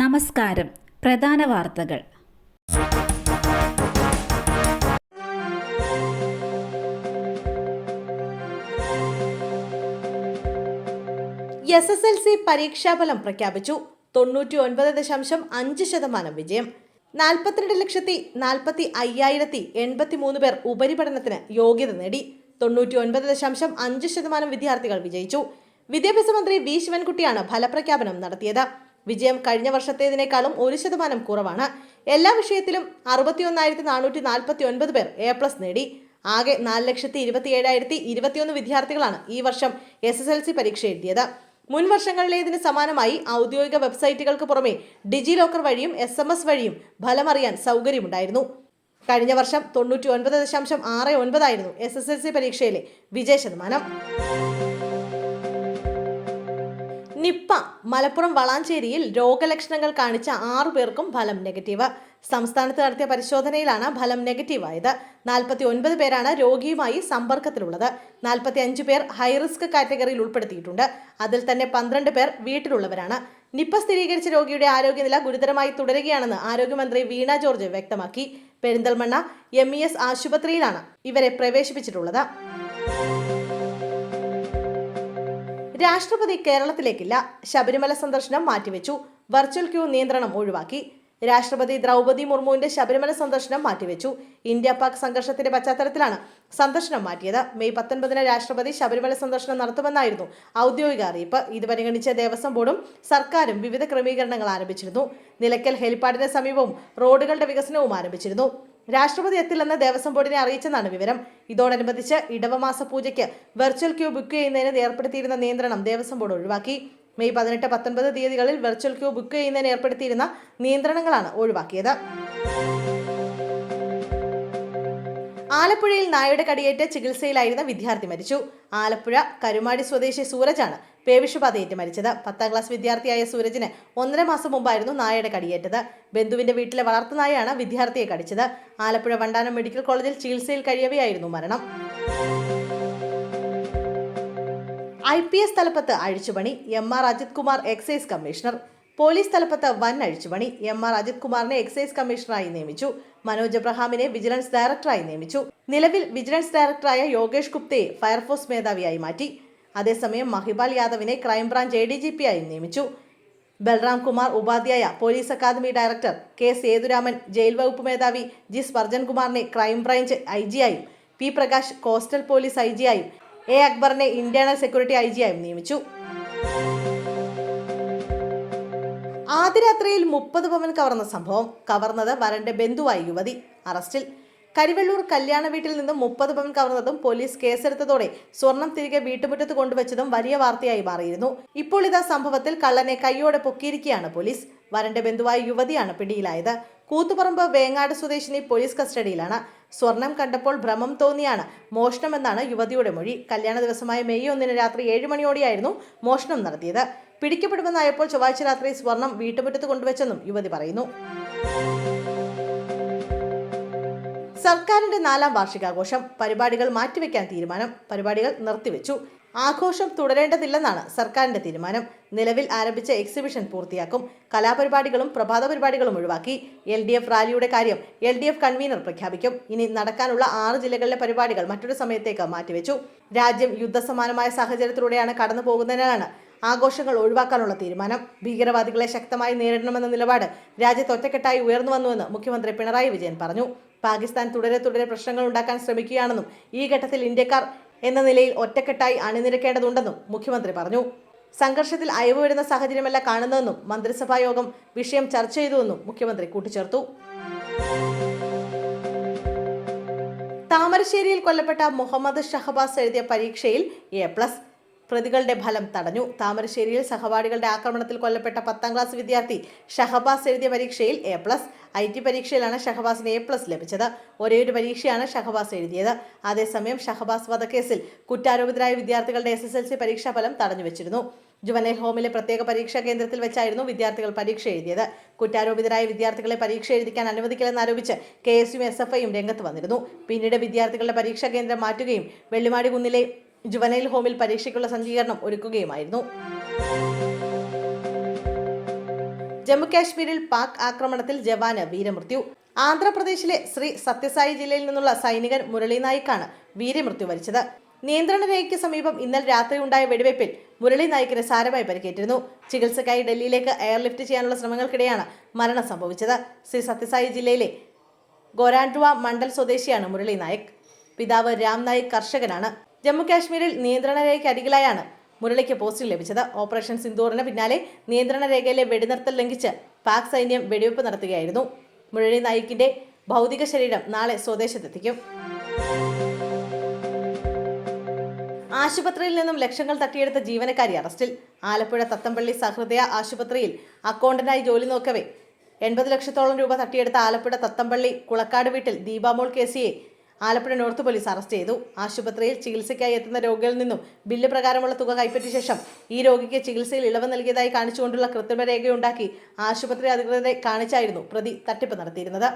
നമസ്കാരം. പ്രധാന വാർത്തകൾ. എസ് എസ് എൽ സി പരീക്ഷാഫലം പ്രഖ്യാപിച്ചു. തൊണ്ണൂറ്റി ഒൻപത് ദശാംശം അഞ്ച് ശതമാനം വിജയം. നാൽപ്പത്തിരണ്ട് ലക്ഷത്തി നാൽപ്പത്തി അയ്യായിരത്തി എൺപത്തി മൂന്ന് പേർ ഉപരിപഠനത്തിന് യോഗ്യത നേടി. തൊണ്ണൂറ്റി ഒൻപത് ദശാംശം അഞ്ച് ശതമാനം വിദ്യാർത്ഥികൾ വിജയിച്ചു. വിദ്യാഭ്യാസ മന്ത്രി വി ശിവൻകുട്ടിയാണ് ഫലപ്രഖ്യാപനം നടത്തിയത്. വിജയം കഴിഞ്ഞ വർഷത്തേതിനേക്കാളും ഒരു ശതമാനം കുറവാണ്. എല്ലാ വിഷയത്തിലും അറുപത്തിയൊന്നായിരത്തി നാനൂറ്റി നാൽപ്പത്തി ഒൻപത് പേർ എ പ്ലസ് നേടി. ആകെ നാല് ലക്ഷത്തി ഇരുപത്തി ഏഴായിരത്തി ഇരുപത്തിയൊന്ന് വിദ്യാർത്ഥികളാണ് ഈ വർഷം എസ് എസ് എൽ സി പരീക്ഷ എഴുതിയത്. മുൻ വർഷങ്ങളിലേതിന് സമാനമായി ഔദ്യോഗിക വെബ്സൈറ്റുകൾക്ക് പുറമെ ഡിജി ലോക്കർ വഴിയും എസ് എം എസ് വഴിയും ഫലമറിയാൻ സൗകര്യമുണ്ടായിരുന്നു. കഴിഞ്ഞ വർഷം തൊണ്ണൂറ്റി ഒൻപത് ദശാംശം ആറ് ഒൻപതായിരുന്നു എസ് എസ് എൽ സി പരീക്ഷയിലെ വിജയ ശതമാനം. നിപ്പ മലപ്പുറം വളാഞ്ചേരിയിൽ രോഗലക്ഷണങ്ങൾ കാണിച്ച ആറു പേർക്കും ഫലം നെഗറ്റീവ്. സംസ്ഥാനത്ത് നടത്തിയ പരിശോധനയിലാണ് ഫലം നെഗറ്റീവായത്. നാൽപ്പത്തി ഒൻപത് പേരാണ് രോഗിയുമായി സമ്പർക്കത്തിലുള്ളത്. നാൽപ്പത്തി അഞ്ച് പേർ ഹൈറിസ്ക് കാറ്റഗറിയിൽ ഉൾപ്പെടുത്തിയിട്ടുണ്ട്. അതിൽ തന്നെ പന്ത്രണ്ട് പേർ വീട്ടിലുള്ളവരാണ്. നിപ്പ സ്ഥിരീകരിച്ച രോഗിയുടെ ആരോഗ്യനില ഗുരുതരമായി തുടരുകയാണെന്ന് ആരോഗ്യമന്ത്രി വീണ ജോർജ് വ്യക്തമാക്കി. പെരിന്തൽമണ്ണ എം ഇ എസ് ആശുപത്രിയിലാണ് ഇവരെ പ്രവേശിപ്പിച്ചിട്ടുള്ളത്. രാഷ്ട്രപതി കേരളത്തിലേക്കില്ല. ശബരിമല സന്ദർശനം മാറ്റിവെച്ചു. വെർച്വൽ ക്യൂ നിയന്ത്രണം ഒഴിവാക്കി. രാഷ്ട്രപതി ദ്രൗപദി മുർമുവിന്റെ ശബരിമല സന്ദർശനം മാറ്റിവെച്ചു. ഇന്ത്യ പാക് സംഘർഷത്തിന്റെ പശ്ചാത്തലത്തിലാണ് സന്ദർശനം മാറ്റിയത്. മെയ് പത്തൊൻപതിന് രാഷ്ട്രപതി ശബരിമല സന്ദർശനം നടത്തുമെന്നായിരുന്നു ഔദ്യോഗിക അറിയിപ്പ്. ഇത് പരിഗണിച്ച ദേവസ്വം ബോർഡും സർക്കാരും വിവിധ ക്രമീകരണങ്ങൾ ആരംഭിച്ചിരുന്നു. നിലയ്ക്കൽ ഹെലിപ്പാഡിന് സമീപവും റോഡുകളുടെ വികസനവും ആരംഭിച്ചിരുന്നു. രാഷ്ട്രപതി എത്തില്ലെന്ന് ദേവസ്വം ബോർഡിനെ അറിയിച്ചെന്നാണ് വിവരം. ഇതോടനുബന്ധിച്ച് ഇടവമാസ പൂജയ്ക്ക് വെർച്വൽ ക്യൂ ബുക്ക് ചെയ്യുന്നതിന് ഏർപ്പെടുത്തിയിരുന്ന നിയന്ത്രണം ദേവസ്വം ബോർഡ് ഒഴിവാക്കി. മെയ് പതിനെട്ട് പത്തൊൻപത് തീയതികളിൽ വെർച്വൽ ക്യൂ ബുക്ക് ചെയ്യുന്നതിന് ഏർപ്പെടുത്തിയിരുന്ന നിയന്ത്രണങ്ങളാണ് ഒഴിവാക്കിയത്. ആലപ്പുഴയിൽ നായയുടെ കടിയേറ്റ് ചികിത്സയിലായിരുന്ന വിദ്യാർത്ഥി മരിച്ചു. ആലപ്പുഴ കരുമാടി സ്വദേശി സൂരജാണ് പേവിഷബാധയേറ്റ് മരിച്ചത്. പത്താം ക്ലാസ് വിദ്യാർത്ഥിയായ സൂരജിന് ഒന്നര മാസം മുമ്പായിരുന്നു നായയുടെ കടിയേറ്റത്. ബന്ധുവിന്റെ വീട്ടിലെ വളർത്തുനായാണ് വിദ്യാർത്ഥിയെ കടിച്ചത്. ആലപ്പുഴ വണ്ടാനം മെഡിക്കൽ കോളേജിൽ ചികിത്സയിൽ കഴിയവെയായിരുന്നു മരണം. ഐ പി എസ് തലപ്പത്ത് അഴിച്ചുപണി. M R Ajith Kumar excise commissioner. Police തലപ്പത്ത് വൻ അഴിച്ചുപണി എം ആർ അജിത് കുമാറിനെ എക്സൈസ് കമ്മീഷണറായി നിയമിച്ചു. മനോജ് എബ്രഹാമിനെ വിജിലൻസ് ഡയറക്ടറായി നിയമിച്ചു. നിലവിൽ വിജിലൻസ് ഡയറക്ടറായ യോഗേഷ് ഗുപ്തയെ ഫയർഫോഴ്സ് മേധാവിയായി മാറ്റി. അതേസമയം Mahibal യാദവിനെ crime branch A D G P ആയി നിയമിച്ചു. Balram Kumar Upadhyaya police academy director K Sethuraman jail വകുപ്പ് മേധാവി ജി സ്പർജൻ കുമാറിനെ crime branch I ജിയായും P Prakash coastal police I ജിയായും A അക്ബറിനെ ഇന്റേണൽ സെക്യൂരിറ്റി ഐ ജിയായും നിയമിച്ചു. ആദ്യരാത്രിയിൽ മുപ്പത് പവൻ കവർന്ന സംഭവം. കവർന്നത് വരന്റെ ബന്ധുവായ യുവതി. അറസ്റ്റിൽ. കരിവെള്ളൂർ കല്യാണ വീട്ടിൽ നിന്നും മുപ്പത് പവൻ കവർന്നതും പോലീസ് കേസെടുത്തതോടെ സ്വർണം തിരികെ വീട്ടുമുറ്റത്ത് കൊണ്ടുവച്ചതും വലിയ വാർത്തയായി മാറിയിരുന്നു. ഇപ്പോൾ ഇതാ സംഭവത്തിൽ കള്ളനെ കൈയോടെ പൊക്കിയിരിക്കുകയാണ് പോലീസ്. വരന്റെ ബന്ധുവായ യുവതിയാണ് പിടിയിലായത്. കൂത്തുപറമ്പ് വേങ്ങാട് സ്വദേശിനി പോലീസ് കസ്റ്റഡിയിലാണ്. സ്വർണം കണ്ടപ്പോൾ ഭ്രമം തോന്നിയാണ്. മോഷണമെന്നാണ് യുവതിയുടെ മൊഴി. കല്യാണ ദിവസമായ മെയ് ഒന്നിന് രാത്രി ഏഴ് മണിയോടെയായിരുന്നു മോഷണം നടത്തിയത്. പിടിക്കപ്പെടുമെന്നായപ്പോൾ ചൊവ്വാഴ്ച രാത്രി സ്വർണം വീട്ടുമുറ്റത്ത് കൊണ്ടുവച്ചെന്നും യുവതി പറയുന്നു. സർക്കാരിന്റെ നാലാം വാർഷികാഘോഷം പരിപാടികൾ മാറ്റിവെക്കാൻ തീരുമാനം പരിപാടികൾ നിർത്തിവെച്ചു. ആഘോഷം തുടരേണ്ടതില്ലെന്നാണ് സർക്കാരിന്റെ തീരുമാനം. നിലവിൽ ആരംഭിച്ച എക്സിബിഷൻ പൂർത്തിയാക്കും. കലാപരിപാടികളും പ്രഭാത പരിപാടികളും ഒഴിവാക്കി. എൽ ഡി എഫ് റാലിയുടെ കാര്യം എൽ ഡി എഫ് കൺവീനർ പ്രഖ്യാപിക്കും. ഇനി നടക്കാനുള്ള ആറ് ജില്ലകളിലെ പരിപാടികൾ മറ്റൊരു സമയത്തേക്ക് മാറ്റിവെച്ചു. രാജ്യം യുദ്ധസമാനമായ സാഹചര്യത്തിലൂടെയാണ് കടന്നു പോകുന്നതിനാലാണ് ആഘോഷങ്ങൾ ഒഴിവാക്കാനുള്ള തീരുമാനം. ഭീകരവാദികളെ ശക്തമായി നേരിടണമെന്ന നിലപാട് രാജ്യത്ത് ഒറ്റക്കെട്ടായി ഉയർന്നു വന്നുവെന്ന് മുഖ്യമന്ത്രി പിണറായി വിജയൻ പറഞ്ഞു. പാകിസ്ഥാൻ തുടരെ തുടരെ പ്രശ്നങ്ങൾ ഉണ്ടാക്കാൻ ശ്രമിക്കുകയാണെന്നും ഈ ഘട്ടത്തിൽ ഇന്ത്യക്കാർ എന്ന നിലയിൽ ഒറ്റക്കെട്ടായി അണിനിരക്കേണ്ടതുണ്ടെന്നും മുഖ്യമന്ത്രി പറഞ്ഞു. സംഘർഷത്തിൽ അയവ് വരുന്ന സാഹചര്യമല്ല കാണുന്നതെന്നും മന്ത്രിസഭാ യോഗം വിഷയം ചർച്ച ചെയ്തുവെന്നും മുഖ്യമന്ത്രി കൂട്ടിച്ചേർത്തു. താമരശ്ശേരിയിൽ കൊല്ലപ്പെട്ട മുഹമ്മദ് ഷഹബാസ് എഴുതിയ പരീക്ഷയിൽ എ പ്ലസ് പ്രതികളുടെ ഫലം തടഞ്ഞു. താമരശ്ശേരിയിൽ സഹപാഠികളുടെ ആക്രമണത്തിൽ കൊല്ലപ്പെട്ട പത്താം ക്ലാസ് വിദ്യാർത്ഥി ഷഹബാസ് എഴുതിയ പരീക്ഷയിൽ എ പ്ലസ്. ഐ ടി പരീക്ഷയിലാണ് ഷഹബാസിന് എ പ്ലസ് ലഭിച്ചത്. ഒരേയൊരു പരീക്ഷയാണ് ഷഹബാസ് എഴുതിയത്. അതേസമയം ഷഹബാസ് വധക്കേസിൽ കുറ്റാരോപിതരായ വിദ്യാർത്ഥികളുടെ എസ് എസ് എൽ സി പരീക്ഷാ ഫലം തടഞ്ഞുവച്ചിരുന്നു ജുവനൈൽ ഹോമിലെ പ്രത്യേക പരീക്ഷാ കേന്ദ്രത്തിൽ വെച്ചായിരുന്നു വിദ്യാർത്ഥികൾ പരീക്ഷ എഴുതിയത്. കുറ്റാരോപിതരായ വിദ്യാർത്ഥികളെ പരീക്ഷ എഴുതിക്കാൻ അനുവദിക്കില്ലെന്നാരോപിച്ച് K S U S F ഐയും രംഗത്ത് വന്നിരുന്നു. പിന്നീട് വിദ്യാർത്ഥികളുടെ പരീക്ഷാ കേന്ദ്രം മാറ്റുകയും വെള്ളിമാടി കുന്നിലെ ജുവനൈൽ ഹോമിൽ പരീക്ഷയ്ക്കുള്ള സജ്ജീകരണം ഒരുക്കുകയുമായിരുന്നു. ജമ്മുകാശ്മീരിൽ പാക് ആക്രമണത്തിൽ ജവാന് വീരമൃത്യു. ആന്ധ്രാപ്രദേശിലെ ശ്രീ സത്യസായി ജില്ലയിൽ നിന്നുള്ള സൈനികൻ മുരളി നായിക്കാണ് വീരമൃത്യു വരിച്ചത്. നിയന്ത്രണ രേഖയ്ക്ക് സമീപം ഇന്നലെ രാത്രി ഉണ്ടായ വെടിവയ്പിൽ മുരളി നായിക്കിന് സാരമായി പരിക്കേറ്റിരുന്നു. ചികിത്സയ്ക്കായി ഡൽഹിയിലേക്ക് എയർലിഫ്റ്റ് ചെയ്യാനുള്ള ശ്രമങ്ങൾക്കിടെയാണ് മരണം സംഭവിച്ചത്. ശ്രീ സത്യസായി ജില്ലയിലെ ഗോരാൻഡുവ മണ്ഡൽ സ്വദേശിയാണ് മുരളി നായിക്. പിതാവ് രാം നായിക് കർഷകനാണ്. ജമ്മുകാശ്മീരിൽ നിയന്ത്രണ അരികിലായാണ് മുരളിക്ക് പോസ്റ്റിംഗ് ലഭിച്ചത്. ഓപ്പറേഷൻ സിന്ദൂറിന് പിന്നാലെ നിയന്ത്രണ രേഖയിലെ വെടിനിർത്തൽ ലംഘിച്ച് പാക് സൈന്യം വെടിവെപ്പ് നടത്തുകയായിരുന്നു. മുരളി നായിക്കിന്റെ ഭൗതിക ശരീരം നാളെ സ്വദേശത്തെത്തിക്കും. ആശുപത്രിയിൽ നിന്നും ലക്ഷങ്ങൾ തട്ടിയെടുത്ത ജീവനക്കാരി അറസ്റ്റിൽ. ആലപ്പുഴ തത്തമ്പള്ളി സഹൃദയ ആശുപത്രിയിൽ അക്കൗണ്ടന്റായി ജോലി നോക്കവേ. എൺപത് ലക്ഷത്തോളം രൂപ തട്ടിയെടുത്ത ആലപ്പുഴ തത്തമ്പള്ളി കുളക്കാട് വീട്ടിൽ ദീപാമോൾ കേസിയെ ആലപ്പുഴ നോർത്ത് പോലീസ് അറസ്റ്റ് ചെയ്തു. ആശുപത്രിയിൽ ചികിത്സയ്ക്കായി എത്തുന്ന രോഗികളിൽ നിന്നും ബില്ല് പ്രകാരമുള്ള തുക കൈപ്പറ്റിയ ശേഷം ഈ രോഗിക്ക് ചികിത്സയിൽ ഇളവ് നൽകിയതായി കാണിച്ചുകൊണ്ടുള്ള കൃത്രിമരേഖയുണ്ടാക്കി ആശുപത്രി അധികൃതരെ കാണിച്ചായിരുന്നു പ്രതി തട്ടിപ്പ് നടത്തിയിരുന്നത്.